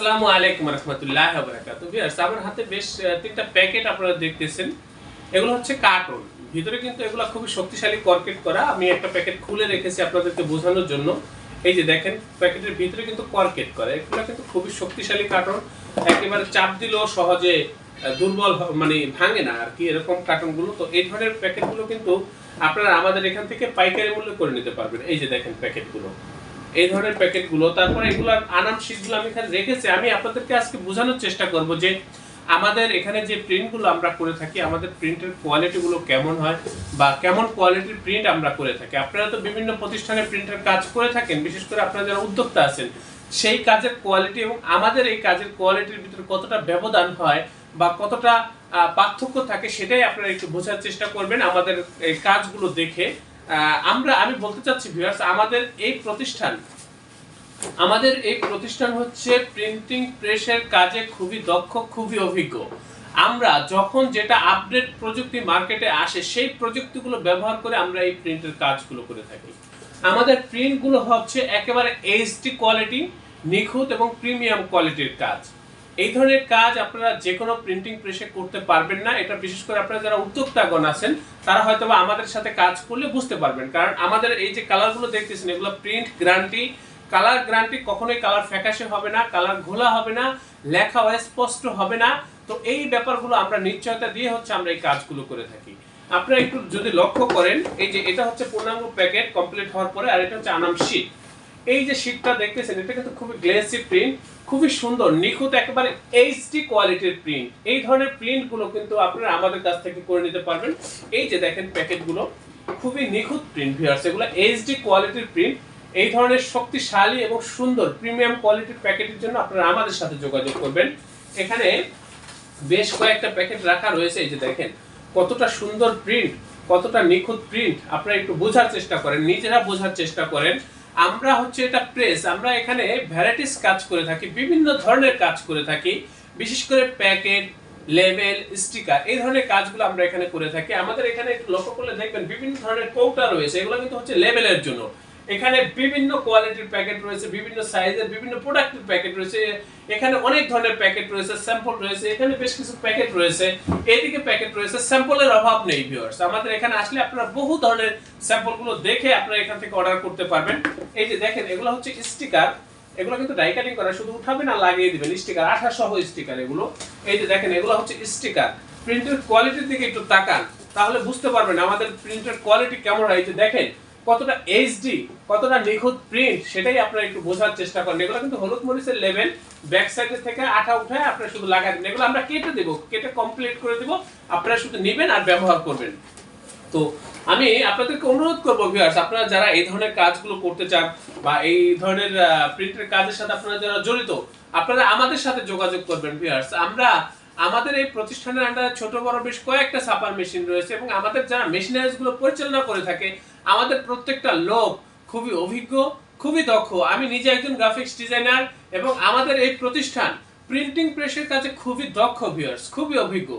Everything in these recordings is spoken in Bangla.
আসসালামু আলাইকুম রহমতুল্লাহ বারাকাতু আমার হাতে বেশ তিনটা প্যাকেট আপনারা দেখতেছেন। এগুলো হচ্ছে কার্টুন। ভিতরে কিন্তু এগুলো খুবই শক্তিশালী কর্কেট করা। আমি একটা প্যাকেট খুলে রেখেছি আপনাদেরকে বোঝানোর জন্য। এই যে দেখেন, প্যাকেটের ভিতরে কিন্তু কর্কেট করে। এগুলো কিন্তু খুবই শক্তিশালী কার্টুন। একেবারে চাপ দিলেও সহজে দুর্বল মানে ভাঙে না আর কি এরকম কার্টুনগুলো। তো এই ধরনের প্যাকেটগুলো কিন্তু আপনারা আমাদের এখান থেকে পাইকারি মূল্যে করে নিতে পারবেন। এই যে দেখেন প্যাকেটগুলো। এই ধরনের প্যাকেটগুলো, তারপরে এগুলো আনাম শিটগুলো আমি এখানে রেখেছি। আমি আপনাদেরকে আজকে বোঝানোর চেষ্টা করব যে আমাদের এখানে যে প্রিন্টগুলো আমরা করে থাকি, আমাদের প্রিন্টের কোয়ালিটিগুলো কেমন হয় বা কেমন কোয়ালিটির প্রিন্ট আমরা করে থাকি। আপনারা তো বিভিন্ন প্রতিষ্ঠানে প্রিন্টের কাজ করে থাকেন, বিশেষ করে আপনারা যারা উদ্যোক্তা আছেন, সেই কাজের কোয়ালিটি এবং আমাদের এই কাজের কোয়ালিটির ভিতরে কতটা ব্যবধান হয় বা কতটা পার্থক্য থাকে, সেটাই আপনারা একটু বোঝার চেষ্টা করবেন আমাদের এই কাজগুলো দেখে। আমরা আমি বলতে চাচ্ছি ভিউয়ার্স আমাদের এই প্রতিষ্ঠান, আমাদের এই প্রতিষ্ঠান হচ্ছে প্রিন্টিং প্রেসের কাজে খুবই দক্ষ, খুবই অভিজ্ঞ। আমরা যখন যেটা আপডেট প্রযুক্তি মার্কেটে আসে, সেই প্রযুক্তিগুলো ব্যবহার করে আমরা এই প্রিন্টের কাজগুলো করে থাকি। আমাদের প্রিন্টগুলো হচ্ছে একেবারে এইচডি কোয়ালিটি নিখুঁত এবং প্রিমিয়াম কোয়ালিটির কাজ। এই ধরনের কাজ আপনারা যে কোনো প্রিন্টিং প্রেসে করতে পারবেন না। এটা বিশেষ করে আপনারা যারা উদ্যোক্তাগণ আছেন, তারা হয়তো বা আমাদের সাথে কাজ করলে বুঝতে পারবেন। কারণ আমাদের এই যে কালারগুলো দেখতেছেন, এগুলো প্রিন্ট গ্রান্টি কালার গ্রান্টি কখনোই কালার ফ্যাকাশে হবে না কালার ঘোলা হবে না, লেখা অস্পষ্ট হবে না। তো এই ব্যাপারগুলো আমরা নিশ্চয়তা দিয়ে হচ্ছে আমরা এই কাজগুলো করে থাকি। আপনারা একটু যদি লক্ষ্য করেন, এই যে এটা হচ্ছে পূর্ণাঙ্গ প্যাকেট কমপ্লিট হওয়ার পরে আর এটা হচ্ছে আনাম শীট এই যে শীটটা দেখতেছেন, এটা কিন্তু খুবই গ্লেসি প্রিন্ট খুবই সুন্দর, নিখুঁত একেবারে এইচডি কোয়ালিটির প্রিন্ট এই ধরনের প্রিন্টগুলো কিন্তু আপনারা আমাদের কাছ থেকে করে নিতে পারবেন। এই যে দেখেন প্যাকেটগুলো খুবই নিখুঁত প্রিন্ট ভিউয়ার্স এগুলো এইচডি কোয়ালিটির প্রিন্ট এই ধরনের শক্তিশালী এবং সুন্দর প্রিমিয়াম কোয়ালিটির প্যাকেটের জন্য আপনারা আমাদের সাথে যোগাযোগ করবেন। এখানে বেশ কয়েকটা প্যাকেট রাখা রয়েছে, এই যে দেখেন, কতটা সুন্দর প্রিন্ট কতটা নিখুঁত প্রিন্ট আপনারা একটু বোঝার চেষ্টা করেন, নিজেরা বোঝার চেষ্টা করেন। আমরা হচ্ছে এটা প্রেস আমরা এখানে ভ্যারাইটিস কাজ করে থাকি, বিভিন্ন ধরনের কাজ করে থাকি, বিশেষ করে প্যাকেট লেবেল স্টিকার এই ধরনের কাজগুলো আমরা এখানে করে থাকি। আমাদের এখানে একটু লক্ষ্য করলে দেখবেন বিভিন্ন ধরনের কৌটা রয়েছে, এগুলো কিন্তু হচ্ছে লেবেলের জন্য। এখানে বিভিন্ন কোয়ালিটির প্যাকেট রয়েছে, বিভিন্ন সাইজের, বিভিন্ন প্রোডাক্টের প্যাকেট রয়েছে, এখানে অনেক ধরনের প্যাকেট রয়েছে স্যাম্পল রয়েছে, এখানে বেশ কিছু প্যাকেট রয়েছে, এদিকে প্যাকেট রয়েছে স্যাম্পলের অভাব নেই ভিউয়ার্স আমাদের এখানে আসলে আপনারা বহু ধরনের স্যাম্পলগুলো দেখে আপনারা এখান থেকে অর্ডার করতে পারবেন। এই যে দেখেন, এগুলো হচ্ছে স্টিকার এগুলো কিন্তু ডাই কাটিং করা, শুধু উঠাবেন আর লাগিয়ে দিবেন স্টিকার আঠা সহ স্টিকার এগুলো। এই যে দেখেন, এগুলো হচ্ছে স্টিকার প্রিন্টের কোয়ালিটির দিকে একটু তাকান, তাহলে বুঝতে পারবেন আমাদের প্রিন্টের কোয়ালিটি কেমন হয়। এই যে দেখেন কতটা এইচডি কতটা নিখুঁত প্রিন্ট সেটাই আপনারা একটু বোঝার চেষ্টা করেন। এগুলো কিন্তু হলুদ মরিচের লেভেল ব্যাক সাইড থেকে আঠা উঠায় আপনারা শুধু লাগাই দেবেন এগুলো আমরা কেটে দেবো, কেটে কমপ্লিট করে দেবো। আপনারা শুধু নেবেন আর ব্যবহার করবেন। তো আমি আপনাদেরকে অনুরোধ করব ভিউয়ার্স আপনারা যারা এই ধরনের কাজগুলো করতে চান বা এই ধরনের প্রিন্টের কাজের সাথে আপনারা যারা জড়িত, আপনারা আমাদের সাথে যোগাযোগ করবেন ভিউয়ার্স আমরা আমাদের এই প্রতিষ্ঠানের আন্ডারে ছোট বড় বেশ কয়েকটা ছাপার মেশিন রয়েছে এবং আমাদের যারা মেশিনারিজগুলো পরিচালনা করে থাকে আমাদের প্রত্যেকটা লোক খুবই অভিজ্ঞ, খুবই দক্ষ। আমি নিজে একজন গ্রাফিক্স ডিজাইনার এবং আমাদের এই প্রতিষ্ঠান প্রিন্টিং প্রেসের কাছে খুবই দক্ষ ভিউয়ার্স খুবই অভিজ্ঞ।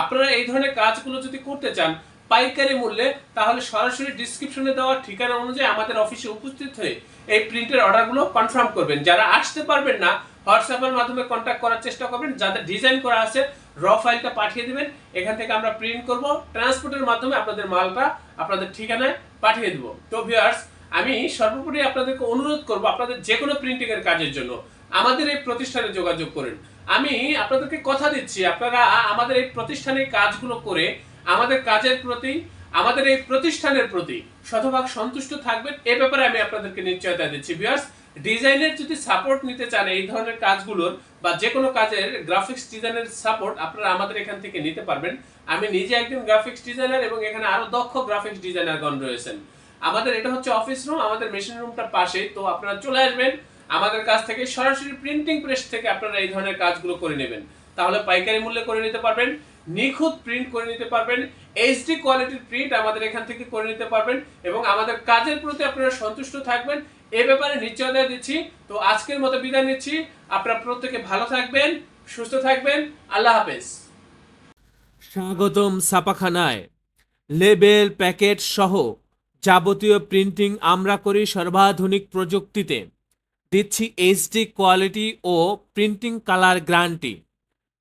আপনারা এই ধরনের কাজগুলো যদি করতে চান পাইকারি মূল্যে, তাহলে সরাসরি ডিসক্রিপশনে দেওয়া ঠিকানা অনুযায়ী আমাদের অফিসে উপস্থিত হয়ে এই প্রিন্টের অর্ডারগুলো কনফার্ম করবেন। যারা আসতে পারবেন না হোয়াটসঅ্যাপের মাধ্যমে কন্ট্যাক্ট করার চেষ্টা করবেন। যাদের ডিজাইন করা আছে র ফাইলটা পাঠিয়ে দেবেন। এখান থেকে আমরা প্রিন্ট করব। ট্রান্সপোর্টের মাধ্যমে আপনাদের মালটা আপনাদের ঠিকানায় পাঠিয়ে দেব। তো ভিউয়ার্স আমি সর্বোপরি আপনাদেরকে অনুরোধ করব আপনাদের যে কোনো প্রিন্টিং এর কাজের জন্য, আমাদের এই প্রতিষ্ঠানে যোগাযোগ করেন। আমি আপনাদেরকে কথা দিচ্ছি, আপনারা আমাদের এই প্রতিষ্ঠানে কাজগুলো করে আমাদের কাজের প্রতি, আমাদের এই প্রতিষ্ঠানের প্রতি শতভাগ সন্তুষ্ট থাকবেন। এ ব্যাপারে আমি আপনাদেরকে নিশ্চয়তা দিচ্ছি। বিয়ার্স ডিজাইনের যদি সাপোর্ট নিতে চান এই ধরনের কাজগুলোর বা যে কোনো কাজের গ্রাফিক্স ডিজাইনের সাপোর্ট আপনারা আমাদের এখান থেকে নিতে পারবেন। আমি নিজে একজন গ্রাফিক্স ডিজাইনার এবং এখানে আরও দক্ষ গ্রাফিক্স ডিজাইনারগণ রয়েছেন। আমাদের এটা হচ্ছে অফিস রুম আমাদের মেশিন রুমটার পাশে তো আপনারা চলে আসবেন। আমাদের কাছ থেকে সরাসরি প্রিন্টিং প্রেস থেকে আপনারা এই ধরনের কাজগুলো করে নেবেন। তাহলে পাইকারি মূল্যে করে নিতে পারবেন। নিখুঁত প্রিন্ট করে নিতে পারবেন। এইচডি কোয়ালিটির প্রিন্ট আমাদের এখান থেকে করে নিতে পারবেন এবং আমাদের কাজের প্রতি আপনারা সন্তুষ্ট থাকবেন। এ ব্যাপারে নিশ্চয়তা দিচ্ছি। তো আজকের মতো বিদায় নিচ্ছি। আপনারা প্রত্যেকে ভালো থাকবেন, সুস্থ থাকবেন। আল্লাহ হাফেজ। স্বাগতম ছাপাখানায়। লেবেল, প্যাকেট সহ যাবতীয় প্রিন্টিং আমরা করি সর্বাধুনিক প্রযুক্তিতে। দিচ্ছি এইচডি কোয়ালিটি ও প্রিন্টিং কালার গ্যারান্টি